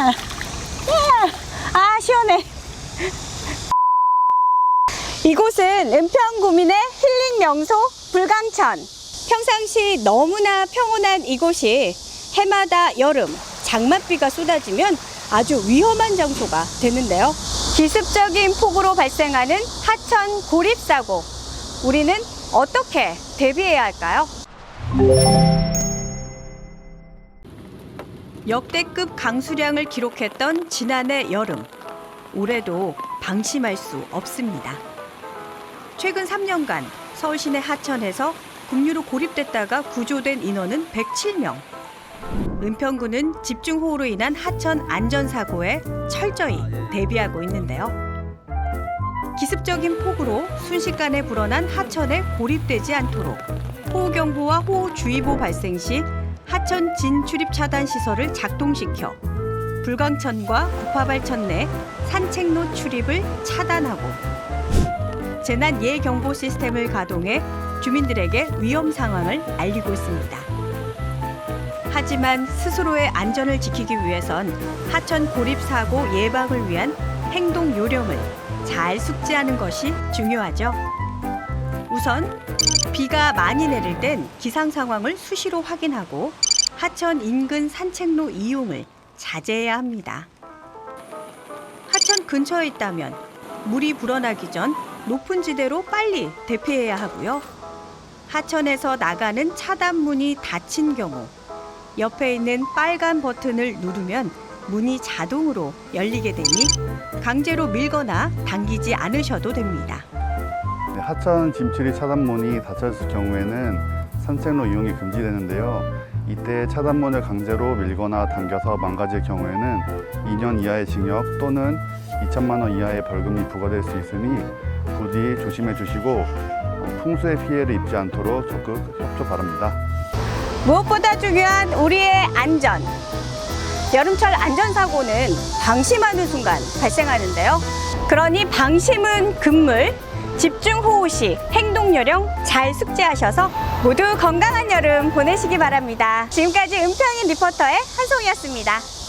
야! 아, 시원해. 이곳은 은평구민의 힐링 명소 불광천. 평상시 너무나 평온한 이곳이 해마다 여름 장맛비가 쏟아지면 아주 위험한 장소가 되는데요. 기습적인 폭우로 발생하는 하천 고립사고. 우리는 어떻게 대비해야 할까요? 역대급 강수량을 기록했던 지난해 여름. 올해도 방심할 수 없습니다. 최근 3년간 서울 시내 하천에서 급류로 고립됐다가 구조된 인원은 107명. 은평구는 집중호우로 인한 하천 안전사고에 철저히 대비하고 있는데요. 기습적인 폭우로 순식간에 불어난 하천에 고립되지 않도록 호우경보와 호우주의보 발생 시 하천 진출입 차단 시설을 작동시켜 불광천과 구파발천 내 산책로 출입을 차단하고 재난 예경보 시스템을 가동해 주민들에게 위험 상황을 알리고 있습니다. 하지만 스스로의 안전을 지키기 위해선 하천 고립 사고 예방을 위한 행동 요령을 잘 숙지하는 것이 중요하죠. 우선 비가 많이 내릴 땐 기상 상황을 수시로 확인하고 하천 인근 산책로 이용을 자제해야 합니다. 하천 근처에 있다면 물이 불어나기 전 높은 지대로 빨리 대피해야 하고요. 하천에서 나가는 차단문이 닫힌 경우 옆에 있는 빨간 버튼을 누르면 문이 자동으로 열리게 되니 강제로 밀거나 당기지 않으셔도 됩니다. 네, 하천 짐출입 차단문이 닫혔을 경우에는 산책로 이용이 금지되는데요. 이때 차단문을 강제로 밀거나 당겨서 망가질 경우에는 2년 이하의 징역 또는 2천만 원 이하의 벌금이 부과될 수 있으니 부디 조심해 주시고 어, 풍수의 피해를 입지 않도록 적극 협조 바랍니다. 무엇보다 중요한 우리의 안전. 여름철 안전사고는 방심하는 순간 발생하는데요. 그러니 방심은 금물, 집중호우 시 행동요령 잘 숙지하셔서 모두 건강한 여름 보내시기 바랍니다. 지금까지 은평인 리포터의 한송이었습니다.